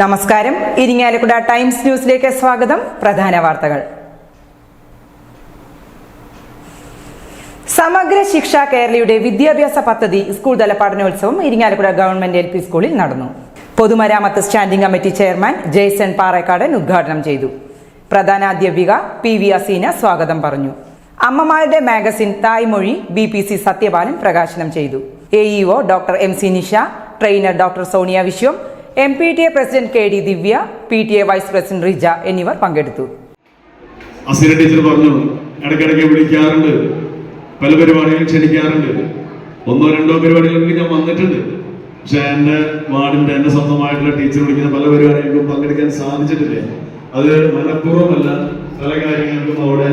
നമസ്കാരം. ഇരിങ്ങാലക്കുട ടൈംസ് ന്യൂസിലേക്ക് സ്വാഗതം. പ്രധാന വാർത്തകൾ. സമഗ്ര ശിക്ഷ കേരളയുടെ വിദ്യാഭ്യാസ പദ്ധതി സ്കൂൾ തല പഠനോത്സവം ഇരിങ്ങാലക്കുട ഗവൺമെന്റ് എൽ പി സ്കൂളിൽ നടന്നു. പൊതുമരാമത്ത് standing committee chairman Jaison Parekkadan ഉദ്ഘാടനം ചെയ്തു. പ്രധാനാധ്യാപിക പി വി അസീന സ്വാഗതം പറഞ്ഞു. അമ്മമാരുടെ magazine Thaimozhi B P C Sathyapalan പ്രകാശനം ചെയ്തു. AEO doctor M C Nisha trainer doctor Sonia Viswam M P T A president K D Divya P T A vice president Rija എന്നിവർ പങ്കെടുത്തു. അസിര teacher പറഞ്ഞു ഇടയ്ക്കിടയ്ക്ക് വിളിക്കാറുണ്ട്. പല പരിപാടികളും ക്ഷണിക്കാറുണ്ട്. ഒന്നോ രണ്ടോ പരിപാടികൾക്ക് ഞാൻ വന്നിട്ടുണ്ട്. പക്ഷെ എന്റെ വാർഡിന്റെ എന്റെ സ്വന്തമായിട്ടുള്ള ടീച്ചർ വിളിക്കുന്ന പല പരിപാടികൾക്കും പങ്കെടുക്കാൻ സാധിച്ചിട്ടില്ല. അത് മനഃപൂർവമല്ല. പല കാര്യങ്ങൾക്കും അവിടെ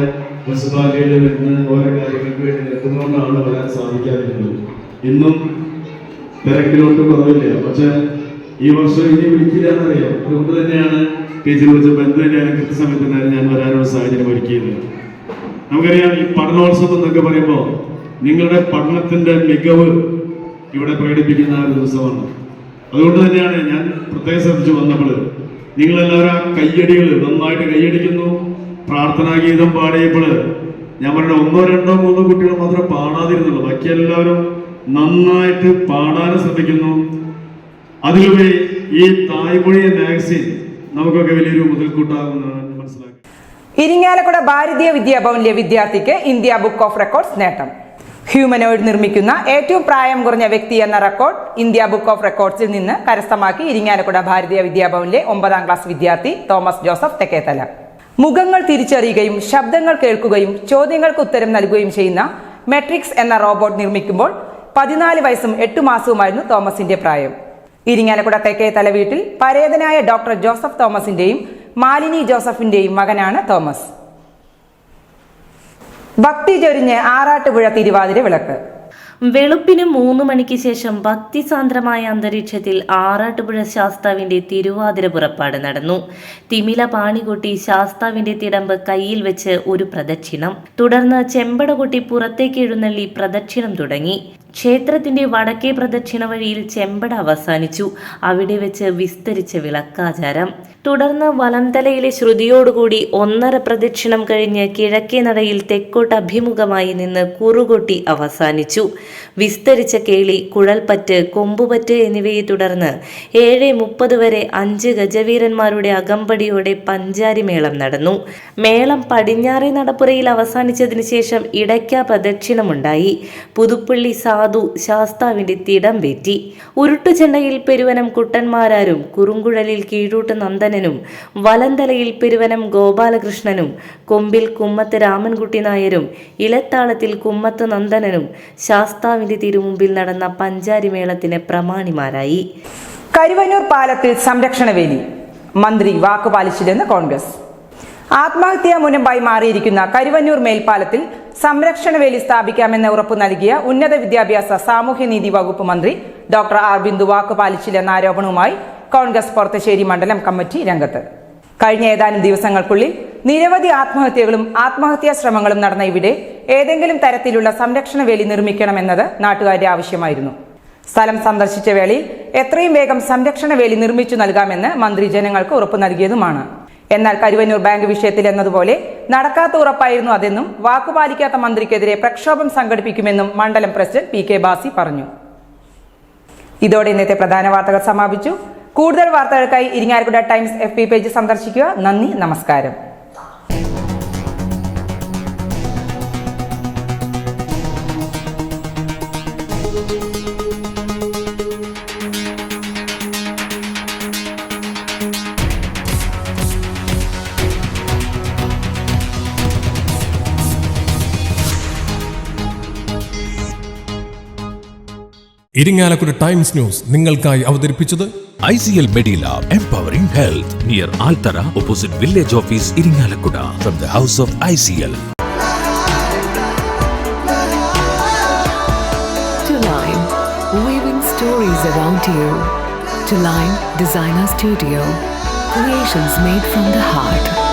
മുനിസിപ്പാലിറ്റിയിൽ നിന്ന് ഓരോ കാര്യങ്ങൾക്ക് വേണ്ടി നിൽക്കുന്നതുകൊണ്ടാണ് വരാൻ സാധിക്കാതിരുന്നത്. ഇന്നും തിരക്കിലോട്ട് കുറവില്ല. പക്ഷെ ഈ വർഷം ഇനി വിളിക്കില്ല എന്നറിയാം അതുകൊണ്ട് തന്നെയാണ് ടീച്ചർ വെച്ച ബന്ധു തന്നെയാണ് കൃത്യസമയത്ത് തന്നെ ഞാൻ വരാനുള്ള സാഹചര്യം ഒരുക്കിയത്. നമുക്കറിയാം ഈ പഠനോത്സവം എന്നൊക്കെ പറയുമ്പോൾ നിങ്ങളുടെ പഠനത്തിന്റെ മികവ് ഇവിടെ പ്രകടിപ്പിക്കുന്ന ഒരു ദിവസമാണ്. അതുകൊണ്ട് തന്നെയാണ് ഞാൻ പ്രത്യേകം ശ്രദ്ധിച്ചു വന്നപ്പോൾ നിങ്ങളെല്ലാവരും ആ കയ്യടികൾ നന്നായിട്ട് കയ്യടിക്കുന്നു. പ്രാർത്ഥനാ ഗീതം പാടിയപ്പോൾ ഞാൻ പറഞ്ഞ ഒന്നോ രണ്ടോ മൂന്നോ കുട്ടികൾ മാത്രമേ പാടാതിരുന്നുള്ളൂ. ബാക്കി എല്ലാവരും നന്നായിട്ട് പാടാനും ശ്രദ്ധിക്കുന്നു അതിലുപരി ഈ തായ്മൊഴി മാഗസിൻ നമുക്കൊക്കെ വലിയൊരു മുതൽക്കൂട്ടാകുന്നതാണ് മനസ്സിലാക്കി ഇരിങ്ങാലക്കുട ഭാരതീയ വിദ്യാഭവനിലെ വിദ്യാർത്ഥിക്ക് ഇന്ത്യ ബുക്ക് ഓഫ് റെക്കോർഡ്സ് നേട്ടം. ഹ്യൂമനോയിഡ് നിർമ്മിക്കുന്ന ഏറ്റവും പ്രായം കുറഞ്ഞ വ്യക്തി എന്ന റെക്കോർഡ് ഇന്ത്യ ബുക്ക് ഓഫ് റെക്കോർഡ്സിൽ നിന്ന് കരസ്ഥമാക്കി ഇരിങ്ങാലക്കുട ഭാരതീയ വിദ്യാഭവനിലെ ഒമ്പതാം ക്ലാസ് വിദ്യാർത്ഥി തോമസ് ജോസഫ് തെക്കേത്തല. മുഖങ്ങൾ തിരിച്ചറിയുകയും ശബ്ദങ്ങൾ കേൾക്കുകയും ചോദ്യങ്ങൾക്ക് ഉത്തരം നൽകുകയും ചെയ്യുന്ന മെട്രിക്സ് എന്ന റോബോട്ട് നിർമ്മിക്കുമ്പോൾ പതിനാല് വയസ്സും എട്ടു മാസവുമായിരുന്നു തോമസിന്റെ പ്രായം. ഇരിങ്ങാലക്കുട തെക്കേത്തല വീട്ടിൽ പരേതനായ ഡോക്ടർ ജോസഫ് തോമസിന്റെയും മാലിനി ജോസഫിന്റെയും മകനാണ് തോമസ്. ഭക്തി ചൊരിഞ്ഞ് ആറാട്ടുപുഴ തിരുവാതിര വിളക്ക്. വെളുപ്പിന് മൂന്ന് മണിക്ക് ശേഷം ഭക്തിസാന്ദ്രമായ അന്തരീക്ഷത്തിൽ ആറാട്ടുപുഴ ശാസ്താവിന്റെ തിരുവാതിര പുറപ്പാട് നടന്നു. തിമില പാണികുട്ടി ശാസ്താവിന്റെ തിടമ്പ് കയ്യിൽ വെച്ച് ഒരു പ്രദക്ഷിണം. തുടർന്ന് ചെമ്പടകുട്ടി പുറത്തേക്ക് എഴുന്നള്ളി പ്രദക്ഷിണം തുടങ്ങി. ക്ഷേത്രത്തിന്റെ വടക്കേ പ്രദക്ഷിണ വഴിയിൽ ചെമ്പട അവസാനിച്ചു. അവിടെ വെച്ച് വിസ്തരിച്ച വിളക്കാചാരം. തുടർന്ന് വലംതലയിലെ ശ്രുതിയോടുകൂടി ഒന്നര പ്രദക്ഷിണം കഴിഞ്ഞ് കിഴക്കേ നടയിൽ തെക്കോട്ട് അഭിമുഖമായി നിന്ന് കുറുകൊട്ടി അവസാനിച്ചു. വിസ്തരിച്ച കേളി കുഴൽപ്പറ്റ് കൊമ്പുപറ്റ് എന്നിവയെ തുടർന്ന് ഏഴ് മുപ്പത് വരെ അഞ്ച് ഗജവീരന്മാരുടെ അകമ്പടിയോടെ പഞ്ചാരിമേളം നടന്നു. മേളം പടിഞ്ഞാറേ നടപ്പുറയിൽ അവസാനിച്ചതിന് ശേഷം ഇടയ്ക്ക പ്രദക്ഷിണമുണ്ടായി. പുതുപ്പള്ളി സാധു ശാസ്താവിന്റെ തിടം വെറ്റി. ഉരുട്ടുചെണ്ടയിൽ പെരുവനം കുട്ടന്മാരാരും കുറുങ്കുഴലിൽ കീഴൂട്ട് നന്ദനനും വലന്തലയിൽ പെരുവനം ഗോപാലകൃഷ്ണനും കൊമ്പിൽ കുമ്മത്ത് രാമൻകുട്ടി നായരും ഇലത്താളത്തിൽ കുമ്മത്ത് നന്ദനനും ശാസ്താവിന്റെ തിരുമുമ്പിൽ നടന്ന പഞ്ചാരിമേളത്തിന് പ്രമാണിമാരായി. കരുവന്നൂർ പാലത്തിൽ സംരക്ഷണവേലി. മന്ത്രി വാക്കുപാലിച്ചില്ലെന്ന് കോൺഗ്രസ്. ആത്മഹത്യാ മുനമ്പായി മാറിയിരിക്കുന്ന കരുവന്നൂർ മേൽപ്പാലത്തിൽ സംരക്ഷണ വേലി സ്ഥാപിക്കാമെന്ന് ഉറപ്പു നൽകിയ ഉന്നത വിദ്യാഭ്യാസ സാമൂഹ്യനീതി വകുപ്പ് മന്ത്രി ഡോക്ടർ ആർ ബിന്ദു വാക്കുപാലിച്ചില്ലെന്ന ആരോപണവുമായി കോൺഗ്രസ് പോർത്തശ്ശേരി മണ്ഡലം കമ്മിറ്റി രംഗത്ത്. കഴിഞ്ഞ ഏതാനും ദിവസങ്ങൾക്കുള്ളിൽ നിരവധി ആത്മഹത്യകളും ആത്മഹത്യാ ശ്രമങ്ങളും നടന്ന ഇവിടെ ഏതെങ്കിലും തരത്തിലുള്ള സംരക്ഷണ വേലി നിർമ്മിക്കണമെന്നത് നാട്ടുകാരുടെ ആവശ്യമായിരുന്നു. സ്ഥലം സന്ദർശിച്ച വേളയിൽ എത്രയും വേഗം സംരക്ഷണ വേലി നിർമ്മിച്ചു നൽകാമെന്ന് മന്ത്രി ജനങ്ങൾക്ക് ഉറപ്പു നൽകിയതുമാണ്. എന്നാൽ കരുവന്നൂർ ബാങ്ക് വിഷയത്തിൽ എന്നതുപോലെ നടക്കാത്ത ഉറപ്പായിരുന്നു അതെന്നും വാക്കുപാലിക്കാത്ത മന്ത്രിക്കെതിരെ പ്രക്ഷോഭം സംഘടിപ്പിക്കുമെന്നും മണ്ഡലം പ്രസിഡന്റ് പി കെ ബാസി പറഞ്ഞു. ഇതോടെ ഇന്നത്തെ പ്രധാന വാർത്തകൾ സമാപിച്ചു. കൂടുതൽ വാർത്തകൾക്കായി ഇരിങ്ങാലക്കുട ടൈംസ് എഫ് പേജ് സന്ദർശിക്കുക. നന്ദി നമസ്കാരം. ഇരിങ്ങാലക്കുട ടൈംസ് ന്യൂസ് നിങ്ങൾക്കായി അവതരിപ്പിച്ചത് ICL Medilab Empowering Health near Altara opposite Village Office Iringalakkuda from the House of ICL. To Line, weaving stories around you. To Line Designer Studio, creations made from the heart.